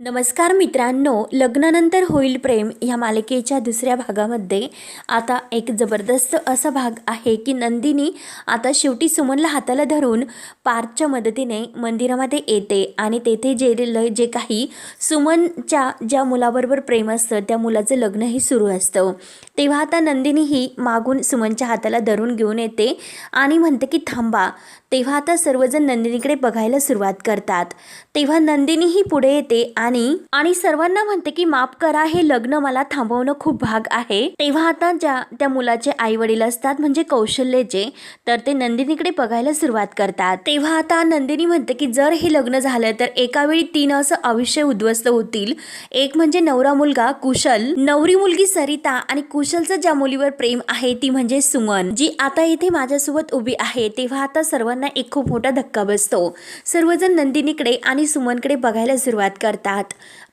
नमस्कार मित्रांनो लग्नानंतर होईल प्रेम ह्या मालिकेच्या दुसऱ्या भागामध्ये. आता एक जबरदस्त असा भाग आहे की नंदिनी आता शेवटी सुमनला हाताला धरून पार्थच्या मदतीने मंदिरामध्ये येते आणि तेथे जे जे काही सुमनच्या ज्या मुलाबरोबर प्रेम असतं त्या मुलाचं लग्नही सुरू असतं. तेव्हा आता नंदिनी ही मागून सुमनच्या हाताला धरून घेऊन येते आणि म्हणते की थांबा तेव्हा आता सर्वजण नंदिनीकडे बघायला सुरुवात करतात. तेव्हा नंदिनीही पुढे येते आणि आणि सर्वांना म्हणते की माफ करा हे लग्न मला थांबवणं खूप भाग आहे. तेव्हा आता ज्या त्या मुलाचे आई वडील असतात म्हणजे कौशल्यचे तर ते नंदिनीकडे बघायला सुरुवात करतात. तेव्हा आता नंदिनी म्हणते की जर हे लग्न झालं तर एका वेळी तीन असं आयुष्य उद्ध्वस्त होतील. एक म्हणजे नवरा मुलगा कुशल. नवरी मुलगी सरिता आणि कुशलचं ज्या मुलीवर प्रेम आहे ती म्हणजे सुमन जी आता इथे माझ्यासोबत उभी आहे. तेव्हा आता सर्वांना एक खूप मोठा धक्का बसतो. सर्वजण नंदिनीकडे आणि सुमनकडे बघायला सुरुवात करतात.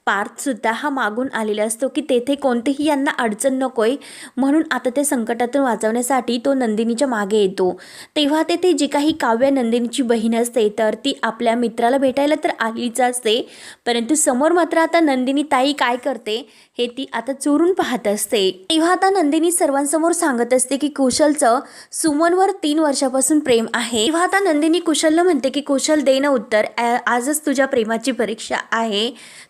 पार्थसुद्धा हा मागून आलेला असतो की तेथे कोणतीही यांना अडचण नकोय म्हणून आता ते संकटातून वाचवण्यासाठी तो नंदिनीच्या मागे येतो. तेव्हा तेथे जी काही काव्य नंदिनीची बहीण असते तर ती आपल्या मित्राला भेटायला तर आलीच असते परंतु समोर मात्र आता नंदिनी ताई काय करते हे ती आता चोरून पाहत असते. तेव्हा आता नंदिनी सर्वांसमोर सांगत असते की कुशलचं सुमनवर तीन वर्षापासून प्रेम आहे. तेव्हा आता नंदिनी कुशलला म्हणते की कुशल दे उत्तर. आजच तुझ्या प्रेमाची परीक्षा आहे.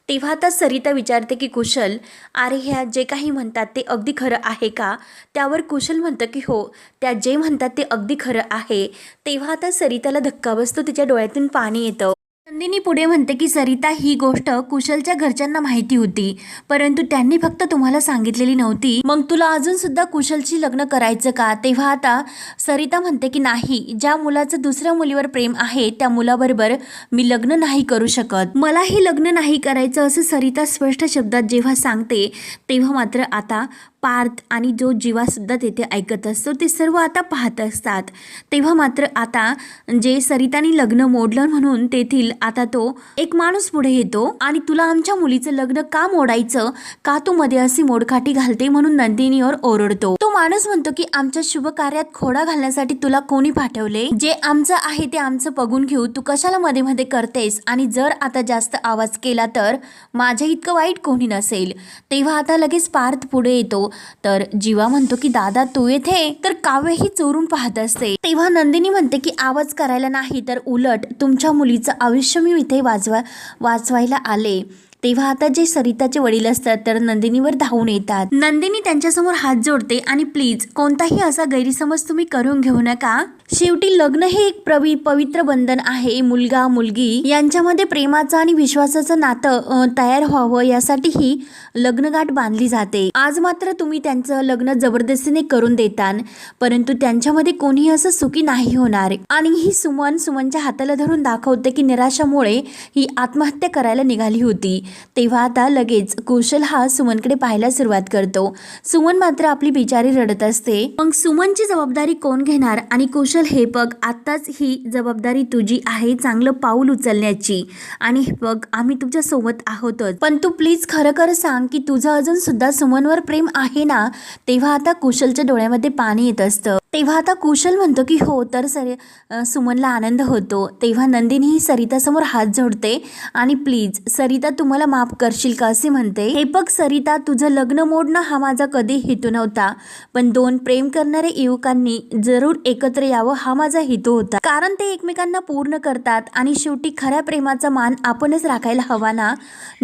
तेव्हा आता सरिता विचारते की कुशल अरे ह्या जे काही म्हणतात ते अगदी खरं आहे का? त्यावर कुशल म्हणतं की हो त्या जे म्हणतात ते अगदी खरं आहे. तेव्हा आता सरिताला धक्का बसतो तिच्या डोळ्यातून पाणी येतं. नंदिनी पुढे म्हणते की सरिता ही गोष्ट कुशलच्या घरच्यांना माहिती होती परंतु त्यांनी फक्त तुम्हाला सांगितलेली नव्हती. मग तुला अजून सुद्धा कुशलशी लग्न करायचं का? तेव्हा आता सरिता म्हणते की नाही ज्या मुलाचं दुसऱ्या मुलीवर प्रेम आहे त्या मुलाबरोबर मी लग्न नाही करू शकत. मला हे लग्न नाही करायचं असं सरिता स्पष्ट शब्दात जेव्हा सांगते तेव्हा मात्र आता पार्थ आणि जो जीवासुद्धा तेथे ऐकत असतो ते सर्व आता पाहत असतात. तेव्हा मात्र आता जे सरिताने लग्न मोडलं म्हणून तेथील आता तो एक माणूस पुढे येतो आणि तुला आमच्या मुलीचं लग्न का मोडायचं? का तू मध्ये अशी मोडकाठी घालते म्हणून नंदिनीवर ओरडतो. तो माणूस म्हणतो की आमच्या शुभ कार्यात खोडा घालण्यासाठी तुला कोणी पाठवले? जे आमचं आहे ते आमचं बघून घेऊ. तू कशाला मध्ये मध्ये करतेस? आणि जर आता जास्त आवाज केला तर माझ्या इतकं वाईट कोणी नसेल. तेव्हा आता लगेच पार्थ पुढे येतो. तर जीवा म्हणतो की दादा तू येथे तर काव्य ही चोरून पाहत असते. तेव्हा नंदिनी म्हणते की आवाज करायला नाही तर उलट तुमच्या मुलीचं आयुष्य मी इथे वाजवा वाचवायला आले. तेव्हा आता जे सरिताचे वडील असतात तर नंदिनीवर धावून येतात. नंदिनी त्यांच्यासमोर हात जोडते आणि प्लीज कोणताही असा गैरसमज तुम्ही करून घेऊ नका. शेवटी लग्न हे एक प्रवी पवित्र बंधन आहे. मुलगा मुलगी यांच्यामध्ये प्रेमाचं आणि विश्वासाचं नातं तयार व्हावं यासाठी ही लग्नगाठ बांधली जाते. आज मात्र तुम्ही त्यांचं लग्न जबरदस्तीने करून देतान परंतु त्यांच्यामध्ये कोणीही असं सुखी नाही होणार. आणि ही सुमन सुमनच्या हाताला धरून दाखवते की निराशामुळे ही आत्महत्या करायला निघाली होती. तेव्हा आता लगेच कुशल हा सुमनकडे पाहायला सुरुवात करतो. सुमन मात्र आपली बिचारी रडत असते. मग सुमनची जबाबदारी कोण घेणार आणि कुशल हे बघ आत्ताच ही जबाबदारी तुझी आहे चांगलं पाऊल उचलण्याची. आणि हे बघ आम्ही तुझ्या सोबत आहोतच. पण तू प्लीज खरं खरं सांग की तुझं अजून सुद्धा सुमनवर प्रेम आहे ना? तेव्हा आता कुशलच्या डोळ्यामध्ये पाणी येत असतं. तेव्हा आता कुशल म्हणतो की हो तर सर सुमनला आनंद होतो. तेव्हा नंदिनीही सरितासमोर हात जोडते आणि प्लीज सरिता तुम्हाला माफ करशील का असे म्हणते. हे बघ सरिता तुझं लग्न मोडणं हा माझा कधी हेतू नव्हता. पण दोन प्रेम करणारे युवकांनी जरूर एकत्र यावं हा माझा हेतू होता. कारण ते एकमेकांना पूर्ण करतात आणि शेवटी खऱ्या प्रेमाचा मान आपणच राखायला हवा ना?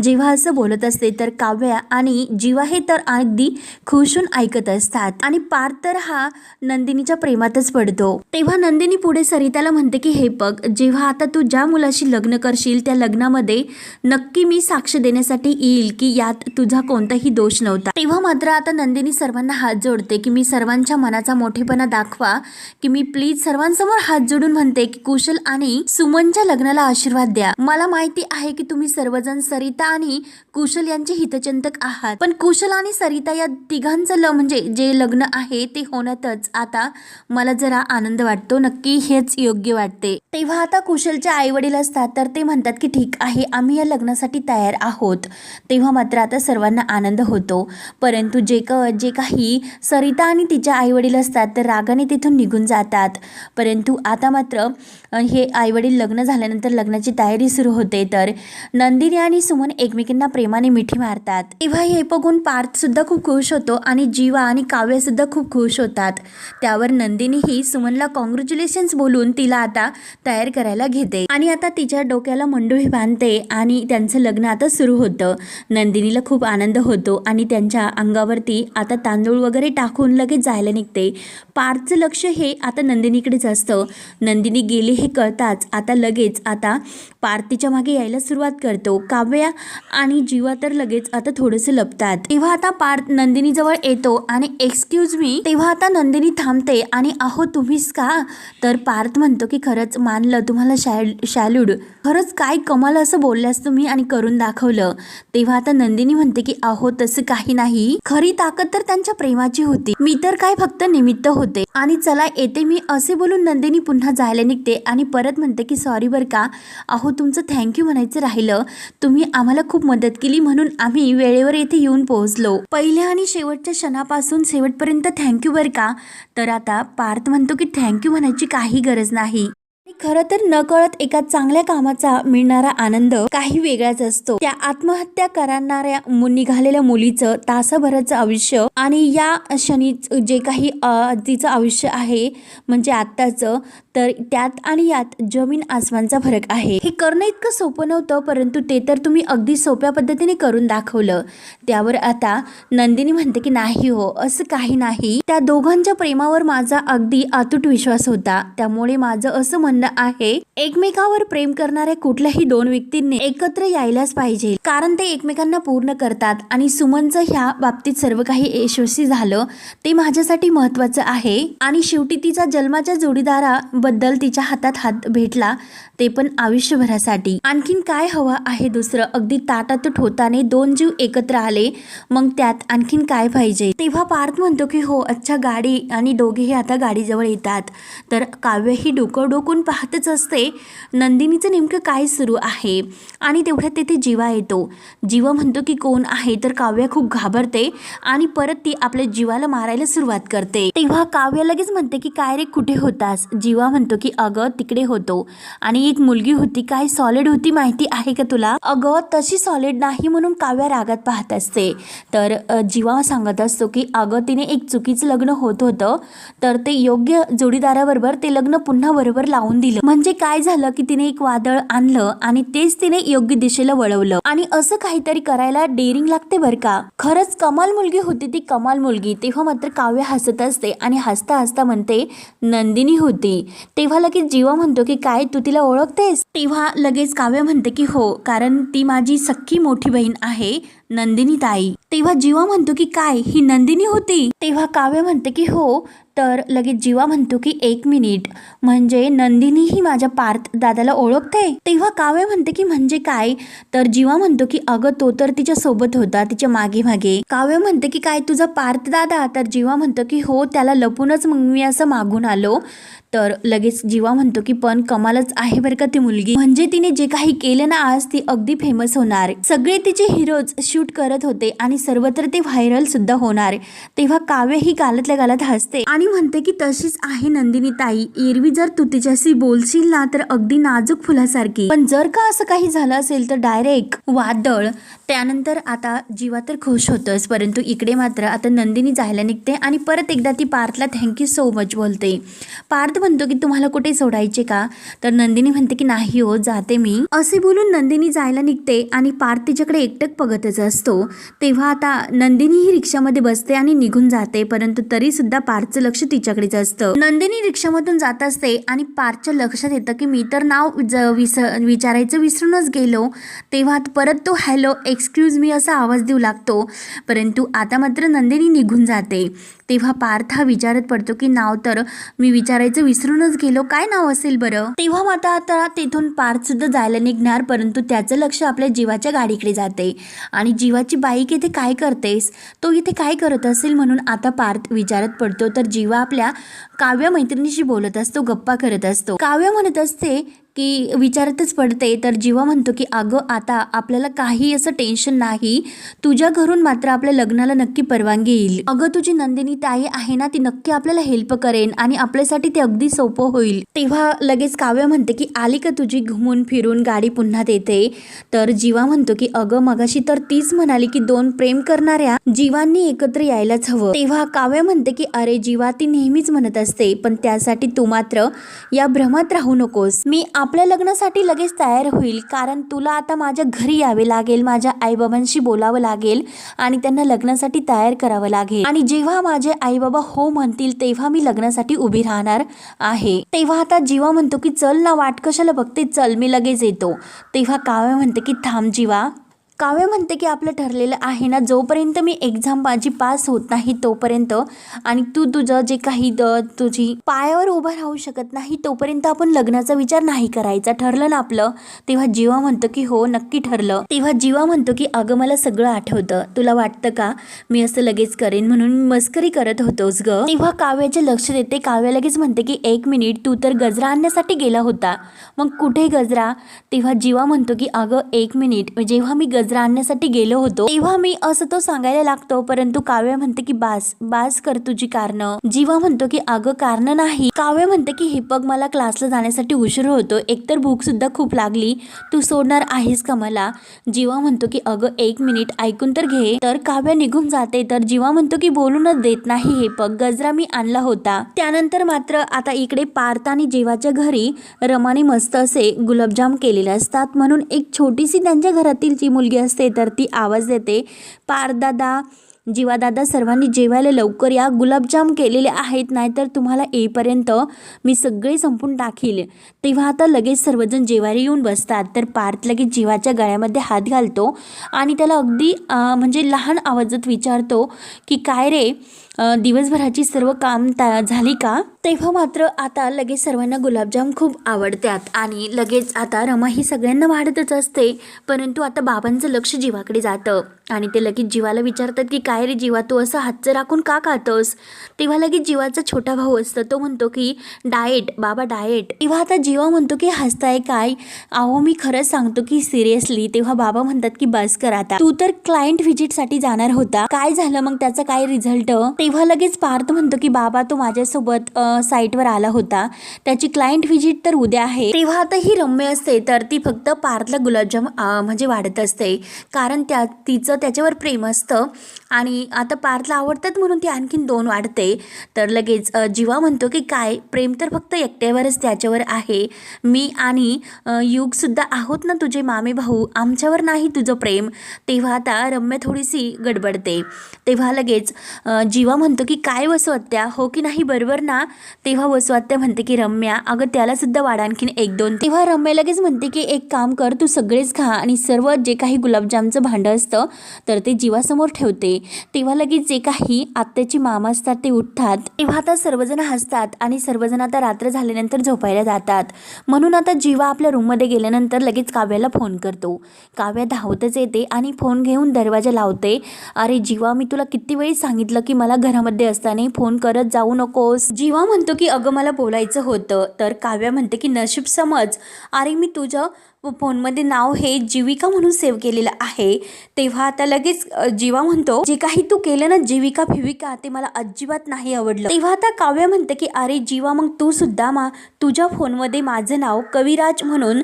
जेव्हा असं बोलत असते तर काव्या आणि जीवा हे तर अगदी खुशून ऐकत असतात. आणि पार्थ तर हा नंदिनीच्या प्रेमातच पडतो. तेव्हा नंदिनी पुढे सरिताला म्हणते की हे बघ जेव्हा आता तू ज्या मुलाशी लग्न करशील त्या लग्नामध्ये नक्की मी साक्ष देण्यासाठी येईल की यात तुझा कोणताही दोष नव्हता. तेव्हा मात्र आता नंदिनी सर्वांना हात जोडते की मी सर्वांच्या मनाचा मोठेपणा दाखवा की मी प्लीज सर्वांसमोर हात जोडून म्हणते की कुशल आणि सुमनच्या लग्नाला आशीर्वाद द्या. मला माहिती आहे की तुम्ही सर्वजण सरिता आणि कुशल यांचे हितचिंतक आहात. पण कुशल आणि सरिता या तिघांचं ल म्हणजे जे लग्न आहे ते होण्यातच. आता मला जरा आनंद वाटतो. नक्की हेच योग्य वाटते. तेव्हा आता कुशलचे आई वडील असतात तर ते म्हणतात की ठीक आहे आम्ही या लग्नासाठी तयार आहोत. तेव्हा मात्र आता सर्वांना आनंद होतो. परंतु जे क जे काही सरिता आणि तिच्या आई वडील असतात तर रागाने तिथून निघून जातात. परंतु आता मात्र हे आई वडील लग्न झाल्यानंतर लग्नाची तयारी सुरू होते तर नंदिनी आणि सुमन एकमेकींना प्रेमाने मिठी मारतात. तेव्हा हे बघून पार्थ सुद्धा खूप खुश होतो आणि जीवा आणि काव्य सुद्धा खूप खुश होतात. त्या त्यावर नंदिनीही सुमनला कॉंग्रॅच्युलेशन्स बोलून तिला आता तयार करायला घेते. आणि आता तिच्या डोक्याला मंडोळी बांधते आणि त्यांचं लग्न आता सुरू होतं. नंदिनीला खूप आनंद होतो आणि त्यांच्या अंगावरती आता तांदूळ वगैरे टाकून लगेच जायला निघते. पार्थचं लक्ष हे आता नंदिनीकडेच असतं. नंदिनी गेली हे कळताच आता लगेच आता पार्थिच्या मागे यायला सुरुवात करतो. काव्या आणि जीवा तर लगेच आता थोडंसं लपतात. तेव्हा आता पार्थ नंदिनीजवळ येतो आणि एक्सक्यूज मी तेव्हा आता नंदिनी थांबते. आणि अहो तुम्हीच का? तर पार्थ म्हणतो की खरंच मानलं तुम्हाला शॅल शॅल्यूड खरंच काय कमाल असं बोलल्यास तुम्ही आणि करून दाखवलं. तेव्हा आता नंदिनी म्हणते की अहो तसं काही नाही. खरी ताकद तर त्यांच्या प्रेमाची होती. मी तर काय फक्त निमित्त होते. आणि चला येते मी असे बोलून नंदिनी पुन्हा जायला निघते आणि परत म्हणते की सॉरी बरं का. अहो तुमचं थँक्यू म्हणायचं राहिलं. तुम्ही आम्हाला खूप मदत केली म्हणून आम्ही वेळेवर येथे येऊन पोहोचलो. पहिल्या आणि शेवटच्या क्षणापासून शेवटपर्यंत थँक्यू बरं का? तर आता पार्थ म्हणतो की थँक्यू म्हणायची काही गरज नाही. खरं तर नकळत एका चांगल्या कामाचा मिळणारा आनंद काही वेगळाच असतो. त्या आत्महत्या करणाऱ्या निघालेल्या मुलीचं तासाभराचं आयुष्य आणि या क्षणी जे काही तिचं आयुष्य आहे म्हणजे आत्ताचं तर त्यात आणि यात जमीन आसमानचा फरक आहे. हे करणं इतकं सोपं नव्हतं परंतु ते तर तुम्ही अगदी सोप्या पद्धतीने करून दाखवलं. त्यावर आता नंदिनी म्हणते की नाही हो असं काही नाही. त्या दोघांच्या प्रेमावर माझा अगदी अतूट विश्वास होता. त्यामुळे माझं असं म्हणणं आहे. एकमेकावर प्रेम करणाऱ्या कुठल्याही दोन व्यक्तींनी एकत्र यायलाच पाहिजे. कारण ते एकमेकांना पूर्ण करतात. आणि सुमनचं ह्या बाबतीत सर्व काही यशस्वी झालं ते माझ्यासाठी महत्वाचं आहे. आणि शेवटी तिचा जन्माच्या जोडीदाराबद्दल तिच्या हातात हात भेटला ते पण आयुष्यभरासाठी. आणखीन काय हवं आहे दुसरं? अगदी ताटातूट होताने दोन जीव एकत्र आले मग त्यात आणखीन काय पाहिजे? तेव्हा पार्थ म्हणतो की हो अच्छा गाडी आणि दोघेही आता गाडीजवळ येतात. तर काव्य ही डोकं डोकून पाहतच असते नंदिनीचं नेमकं काय सुरू आहे? आणि तेवढ्यात तेथे जीवा येतो. जीवा म्हणतो की कोण आहे? तर काव्य खूप घाबरते आणि परत ती आपल्या जीवाला मारायला सुरुवात करते. तेव्हा काव्य लगेच म्हणते की काय रे कुठे होतास? जीवा म्हणतो की अगं तिकडे होतो. आणि एक मुलगी होती काय सॉलिड होती माहिती आहे का तुला? अगं तशी सॉलिड नाही म्हणून काव्य रागात पाहत असते. तर जीवा सांगत असतो की अगं तिने एक चुकीचं लग्न होत होतं तर ते योग्य जोडीदाराबरोबर ते लग्न पुन्हा बरोबर लावून दिलं. म्हणजे काय झालं की तिने एक वादळ आणलं आणि तेच तिने योग्य दिशेला वळवलं. आणि असं काहीतरी करायला डेअरिंग लागते बर का? खरंच कमाल मुलगी होती ती कमाल मुलगी. तेव्हा मात्र काव्य हसत असते आणि हसता हसता म्हणते नंदिनी होती. तेव्हा लगेच जीवा म्हणतो की काय तू तिला ओळखतेस? तेव्हा लगेच काव्य म्हणते की हो कारण ती माझी सख्खी मोठी बहीण आहे नंदिनी ताई तेव्हा जीवा म्हणतो की काय ही नंदिनी होती? तेव्हा काव्य म्हणते की हो तर लगेच जीवा म्हणतो की एक मिनिट. म्हणजे नंदिनी ही माझ्या पार्थ दादाला ओळखते? तेव्हा काव्य म्हणते की म्हणजे काय? तर जीवा म्हणतो की अगं तो तर तिच्या सोबत होता तिच्यामागे मागे. काव्य म्हणते की काय तुझा पार्थ दादा? तर जीवा म्हणतो की हो त्याला लपूनच मग मी असं मागून आलो. तर लगेच जीवा म्हणतो की पण कमालच आहे बरं का ती मुलगी. म्हणजे तिने जे काही केलं ना आज ती अगदी फेमस होणार. सगळे तिचे हिरोज शूट करत होते आणि सर्वत्र ते व्हायरल सुद्धा होणार. तेव्हा काव्य ही गालतल्या गालात हसते. आणि म्हणते की तशीच आहे नंदिनी ताई. एरवी जर तू तिच्याशी बोलशील ना तर अगदी नाजूक फुलासारखी. पण जर का असं काही झालं असेल तर डायरेक्ट वादळ. त्यानंतर आता जीवा तर खुश होतच परंतु इकडे मात्र आता नंदिनी जायला निघते आणि परत एकदा ती पार्थला थँक्यू सो मच बोलते. पार्थ म्हणतो की तुम्हाला कुठे सोडायचे का? तर नंदिनी म्हणते की नाही हो जाते मी. असे बोलून नंदिनी जायला निघते आणि पार्थ तिच्याकडे एकटक बघतच असतो. तेव्हा आता नंदिनी ही रिक्षामध्ये बसते आणि निघून जाते परंतु तरी सुद्धा पार्थचं लक्ष तिच्याकडेच असतं. नंदिनी रिक्षामधून जात असते आणि पार्थच्या लक्षात येतं की मी तर नाव विस विचारायचं विसरूनच गेलो. तेव्हा परत तो हॅलो एक्सक्यूज मी असा आवाज देऊ लागतो. परंतु आता मात्र नंदिनी निघून जाते. तेव्हा पार्थ हा विचारत पडतो की नाव तर मी विचारायचं विसरूनच गेलो. काय नाव असेल बरं? तेव्हा माता आता तेथून पार्थ सुद्धा जायला निघणार परंतु त्याचं लक्ष आपल्या जीवाच्या गाडीकडे जाते. आणि जीवाची बाईक इथे काय करतेस? तो इथे काय करत असेल? म्हणून आता पार्थ विचारत पडतो. तर जीवा आपल्या काव्य मैत्रिणीशी बोलत असतो गप्पा करत असतो. काव्य म्हणत असते की विचारतच पडते. तर जीवा म्हणतो की अगं आता आपल्याला काही असं टेन्शन नाही. तुझ्या घरून मात्र आपल्या लग्नाला नक्की परवानगी येईल. अगं तुझी नंदिनी ताई आहे ना ती नक्की आपल्याला हेल्प करेन आणि आपल्यासाठी ते अगदी सोपं होईल. तेव्हा लगेच काव्य म्हणते की आली का तुझी घुमून फिरून गाडी पुन्हा देते? तर जीवा म्हणतो की अगं मगाशी तर तीच म्हणाली की दोन प्रेम करणाऱ्या जीवांनी एकत्र यायलाच हवं. तेव्हा काव्य म्हणते की अरे जीवा ती नेहमीच म्हणत असते पण त्यासाठी तू मात्र या भ्रमात राहू नकोस. मी आपल्या लग्नासाठी लगेच तयार होईल कारण तुला आता माझ्या घरी यावे लागेल माझ्या आईबाबांशी बोलावं लागेल आणि त्यांना लग्नासाठी तयार करावं लागेल. आणि जेव्हा माझे आईबाबा हो म्हणतील तेव्हा मी लग्नासाठी उभी राहणार आहे. तेव्हा आता जीवा म्हणतो की चल ना वाट कशाला बघते? चल मी लगेच येतो. तेव्हा काव्य म्हणते की थांब जीवा. काव्य म्हणते की आपलं ठरलेलं आहे ना जोपर्यंत मी एक्झाम माझी पास होत नाही तोपर्यंत आणि तू तुझं जे काही द तुझी पायावर उभं राहू शकत नाही तोपर्यंत आपण लग्नाचा विचार नाही करायचा. ठरलं ना आपलं? तेव्हा जीवा म्हणतो की हो नक्की ठरलं. तेव्हा जीवा म्हणतो की अगं मला सगळं आठवतं. तुला वाटतं का? मी असं लगेच करेन म्हणून मस्करी करत होतोस ग. तेव्हा काव्याचे लक्ष देते. काव्य लगेच म्हणते की एक मिनिट तू तर गजरा आणण्यासाठी गेला होता. मग कुठे गजरा? तेव्हा जीवा म्हणतो की अगं एक मिनिट. जेव्हा मी गजरा आणण्यासाठी गेलो होतो. तेव्हा मी असं तो सांगायला लागतो परंतु काव्य म्हणते की बास बास कर तुझी कारणं. जीवा म्हणतो की अगं कारण नाही. काव्य म्हणते की हे बघ मला क्लासला जाण्यासाठी उशीर होतो. एकतर भूक सुद्धा खूप लागली. तू सोडणार आहेस का मला? जीवा म्हणतो की अगं एक मिनिट ऐकून तर घे. तर काव्य निघून जाते. तर जीवा म्हणतो की बोलूनच देत नाही हे पग गजरा मी आणला होता. त्यानंतर मात्र आता इकडे पार्थ आणि जीवाच्या घरी रमाने मस्त असे गुलाबजाम केलेले असतात. म्हणून एक छोटीशी त्यांच्या घरातील जी मुलगी असते तर ती आवाज देते. पारदादा जीवादादा सर्वांनी जेवायला लवकर या. गुलाबजाम केलेले आहेत नाहीतर तुम्हाला येईपर्यंत मी सगळे संपून टाकील. तेव्हा आता लगेच सर्वजण जेवायला येऊन बसतात. तर पार्थ लगेच जीवाच्या गळ्यामध्ये हात घालतो आणि त्याला अगदी म्हणजे लहान आवाजात विचारतो की काय रे दिवसभराची सर्व काम ता झाली का? तेव्हा मात्र आता लगेच सर्वांना गुलाबजाम खूप आवडतात. आणि लगेच आता रमा ही सगळ्यांना वाढतच असते. परंतु आता बाबांचं लक्ष जीवाकडे जातं. आणि ते लगेच जीवाला विचारतात की काय रे जीवा तू असं हातचं राखून का खातोस? तेव्हा लगेच जीवाचा छोटा भाऊ असतो. तो म्हणतो की डाएट बाबा डाएट. तेव्हा आता जीवा म्हणतो की हसताय काय? अहो मी खरंच सांगतो की सिरियसली. तेव्हा बाबा म्हणतात की बस कर आता. तू तर क्लायंट व्हिजिटसाठी जाणार होता. काय झालं मग? त्याचा काय रिझल्ट? तेव्हा लगेच पार्थ म्हणतो की बाबा तो माझ्यासोबत साईटवर आला होता. त्याची क्लायंट व्हिजिट तर उद्या आहे. तेव्हा आता ही रम्य असते तर ती फक्त पार्थला गुलाबजाम म्हणजे वाढत असते. कारण त्या तिचं त्याच्यावर प्रेम असतं. आणि आता पार्थला आवडतात म्हणून ती आणखीन दोन वाढते. तर लगेच अ, जीवा म्हणतो की काय? प्रेम तर फक्त एकट्यावरच त्याच्यावर आहे. मी आणि युगसुद्धा आहोत ना तुझे मामे भाऊ. आमच्यावर नाही तुझं प्रेम. तेव्हा आता रम्य थोडीशी गडबडते. तेव्हा लगेच अ, जीवा म्हणतो की काय वसवत्या हो की नाही? बरोबर ना? तेव्हा वसवात्या म्हणते की रम्या अगं त्यालासुद्धा वाढ आणखीन एक दोन. तेव्हा रम्या लगेच म्हणते की एक काम कर तू सगळेच खा आणि सर्व जे काही गुलाबजामचं भांडं असतं तर ते जीवासमोर ठेवते. तेव्हा लगेच जे काही आत्याची मामा असतात ते उठतात. तेव्हा आता सर्वजण हसतात आणि सर्वजण आता रात्र झाल्यानंतर झोपायला जातात. म्हणून आता जीवा आपल्या रूममध्ये गेल्यानंतर लगेच काव्याला फोन करतो. काव्या धावतच येते आणि फोन घेऊन दरवाजा लावते. अरे जीवा मी तुला किती वेळी सांगितलं की मला घरामध्ये असताना फोन करत जाऊ नकोस. जीवा म्हणतो की अगं मला बोलायचं होतं. तर काव्या म्हणते की नशीब समज. अरे मी तुझं फोनमध्ये नाव हे जीविका म्हणून सेव्ह केलेलं आहे. तेव्हा आता लगेच जीवा म्हणतो जे काही तू केलं ना जीविका फिविका ते मला अजिबात नाही आवडलं. तेव्हा आता काव्य म्हणते की अरे जीवा मग तू सुद्धा मा तुझ्या फोनमध्ये माझं नाव कविराज म्हणून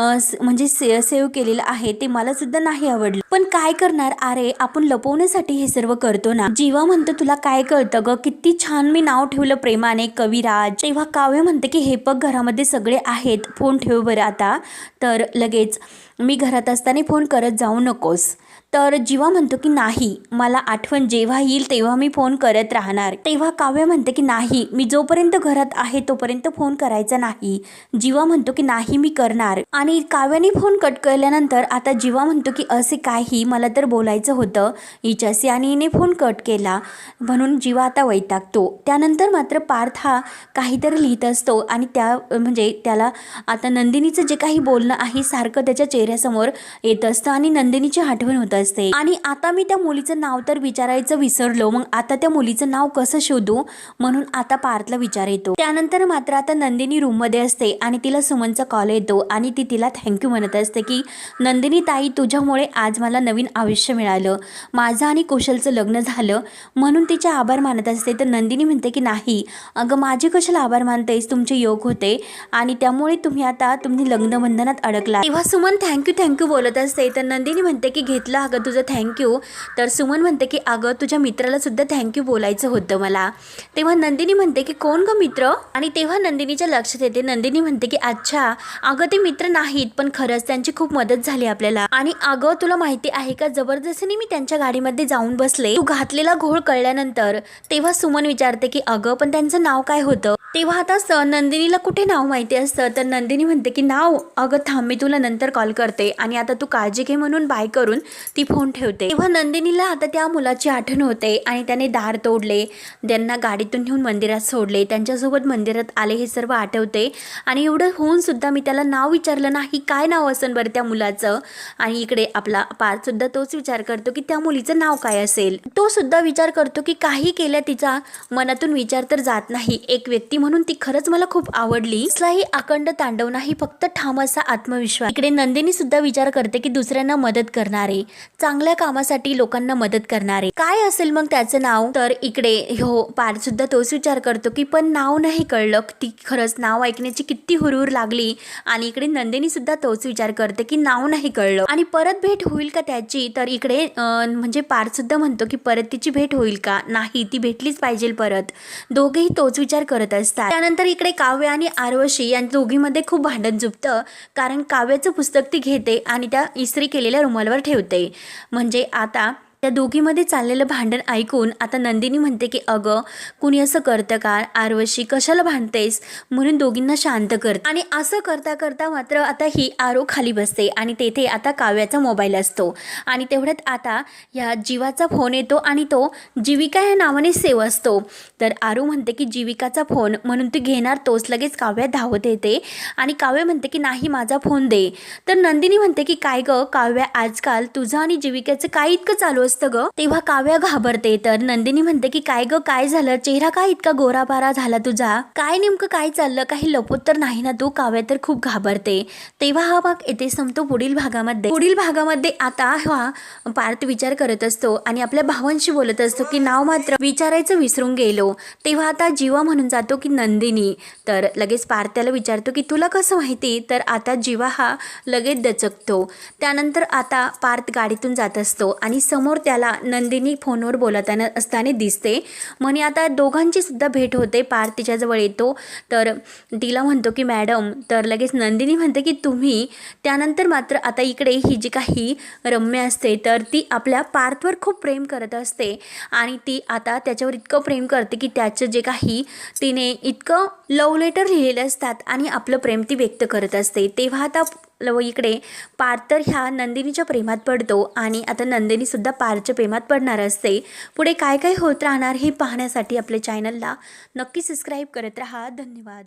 म्हणजे से सेव्ह केलेलं आहे ते मला सुद्धा नाही आवडलं. पण काय करणार? अरे आपण लपवण्यासाठी हे सर्व करतो ना. जीवा म्हणतो तुला काय कळतं ग? किती छान मी नाव ठेवलं प्रेमाने कविराज. तेव्हा काव्य म्हणते की हे पग घरामध्ये सगळे आहेत. फोन ठेव बरं आता. तर लगेच मी घरात असताना फोन करत जाऊ नकोस. तर जीवा म्हणतो की नाही मला आठवण जेव्हा येईल तेव्हा मी फोन करत राहणार. तेव्हा काव्य म्हणते की नाही मी जोपर्यंत घरात आहे तोपर्यंत फोन करायचा नाही. जीवा म्हणतो की नाही मी करणार. आणि काव्याने फोन कट केल्यानंतर आता जीवा म्हणतो की असे काही मला तर बोलायचं होतं. हिच्याशी आणि हिने फोन कट केला. म्हणून जीवा आता वैतागतो. त्यानंतर मात्र पार्थ हा काहीतरी लिहित असतो आणि त्या म्हणजे त्याला आता नंदिनीचं जे काही बोलणं आहे सारखं त्याच्या चेहऱ्यासमोर येत असतं आणि नंदिनीची आठवण होतं असते. आणि आता मी त्या मुलीचं नाव तर विचारायचं विसरलो. मग आता त्या मुलीचं नाव कसं शोधू? म्हणून आता पार्थला विचार येतो. त्यानंतर मात्र आता नंदिनी रूममध्ये असते आणि तिला सुमनचा कॉल येतो. आणि ती तिला थँक्यू म्हणत असते की नंदिनी ताई तुझ्यामुळे आज मला नवीन आयुष्य मिळालं. माझं आणि कुशलचं लग्न झालं. म्हणून तिचे आभार मानत असते. तर नंदिनी म्हणते की नाही. अगं माझे कशाला आभार मानतेस? तुमचे योग होते. आणि त्यामुळे तुम्ही आता तुम्ही लग्नबंधनात अडकला तेव्हा सुमन थँक्यू थँक्यू बोलत असते. तर नंदिनी म्हणते की घेतलं अगं तुझं थँक्यू तर सुमन म्हणते की अगं तुझ्या मित्राला सुद्धा थँक्यू बोलायचं होतं मला. तेव्हा नंदिनी म्हणते की कोण ग मित्र? आणि तेव्हा नंदिनीच्या लक्षात येते. नंदिनी म्हणते की अच्छा अगं ते मित्र नाहीत पण खरंच त्यांची खूप मदत झाली आपल्याला. आणि अगं तुला माहिती आहे का जबरदस्तीने मी त्यांच्या गाडीमध्ये जाऊन बसले. तू घातलेला घोळ कळल्यानंतर तेव्हा सुमन विचारते की अगं पण त्यांचं नाव काय होतं? तेव्हा आता स नंदिनीला कुठे नाव माहिती असतं? तर नंदिनी म्हणते की नाव? अगं थांब मी तुला नंतर कॉल करते. आणि आता तू काळजी घे म्हणून बाय करून ती फोन ठेवते. तेव्हा नंदिनीला आता त्या मुलाची आठवण होते आणि त्याने दार तोडले. त्यांना गाडीतून नेऊन मंदिरात सोडले. त्यांच्यासोबत मंदिरात आले हे सर्व आठवते. आणि एवढं होऊन सुद्धा मी त्याला नाव विचारलं नाही काय नाव असेल बरं त्या मुलाचं? आणि इकडे आपला पार्थ सुद्धा तोच विचार करतो की त्या मुलीचं नाव काय असेल? तो सुद्धा विचार करतो की काही केल्या तिचा मनातून विचार तर जात नाही. एक व्यक्ती म्हणून ती खरंच मला खूप आवडली. कसलाही अखंड तांडव नाही फक्त ठाम असा आत्मविश्वास. इकडे नंदिनी सुद्धा विचार करते की दुसऱ्यांना मदत करणारे. चांगल्या कामासाठी लोकांना मदत करणारे. काय असेल मग त्याचं नाव? तर इकडे हो पार सुद्धा तोच विचार करतो की पण नाव नाही कळलं. ती खरंच नाव ऐकण्याची किती हुरहुर लागली. आणि इकडे नंदिनी सुद्धा तोच विचार करते की नाव नाही कळलं. आणि परत भेट होईल का त्याची? तर इकडे म्हणजे पार्थ सुद्धा म्हणतो की परत तिची भेट होईल का? नाही ती भेटलीच पाहिजे परत. दोघेही तोच विचार करत असतात. त्यानंतर इकडे काव्य आणि आरवशी या दोघीमध्ये खूप भांडण जुपतं. कारण काव्याचं पुस्तक ती घेते आणि त्या इस्त्री केलेल्या रुमालवर ठेवते. म्हणजे आता त्या दोघीमध्ये चाललेलं भांडण ऐकून आता नंदिनी म्हणते की अगं कुणी असं करतं का? आरवशी कशाला भांडतेस? म्हणून दोघींना शांत करते. आणि असं करता करता मात्र आता ही आरो खाली बसते आणि तेथे आता काव्याचा मोबाईल असतो. आणि तेवढ्यात आता या जीवाचा फोन येतो आणि तो जीविका या नावाने सेव असतो. तर आरू म्हणते की जीविकाचा फोन. म्हणून ती घेणार तोच लगेच काव्या धावत येते. आणि काव्य म्हणते की नाही माझा फोन दे. तर नंदिनी म्हणते की काय गं काव्या आजकाल तुझं आणि जीविकाचं काय इतकं चालू असतं ग. तेव्हा काव्या घाबरते. तर नंदिनी म्हणते की काय ग काय झालं? चेहरा काय इतका गोराबारा झाला तुझा? काय नेमकं काय चाललं? काही लपवत तर नाही ना तू? काव्या तर खूप घाबरते. तेव्हा हा भाग येथे संपतो पुढील भागामध्ये. पुढील भागामध्ये आता हा पार्थ विचार करत असतो आणि आपल्या भावांशी बोलत असतो की नाव मात्र विचारायचं विसरून गेलो. तेव्हा आता जीवा म्हणून जातो की नंदिनी. तर लगेच पार्थ त्याला विचारतो की तुला कसं माहिती? तर आता जीवा हा लगेच दचकतो. त्यानंतर आता पार्थ गाडीतून जात असतो आणि समोर त्याला नंदिनी फोनवर बोलताना असताना दिसते. म्हणे आता दोघांची सुद्धा भेट होते. पार्थ तिच्याजवळ येतो. तर तिला म्हणतो की मॅडम तर लगेच नंदिनी म्हणते की तुम्ही त्यानंतर मात्र आता इकडे ही जी काही रम्य असते तर ती आपल्या पार्थवर खूप प्रेम करत असते. आणि ती आता त्याच्यावर इतकं प्रेम करते की त्याचं जे काही तिने इतकं लव लेटर लिहिलेले असतात आणि आपलं प्रेम ती व्यक्त करत असते. तेव्हा आता लव इकडे. पार तर ह्या नंदिनीच्या प्रेमात पडतो आणि आता नंदिनीसुद्धा पारच्या प्रेमात पडणार असते. पुढे काय काय होत राहणार हे पाहण्यासाठी आपल्या चॅनलला नक्की सबस्क्राईब करत राहा. धन्यवाद.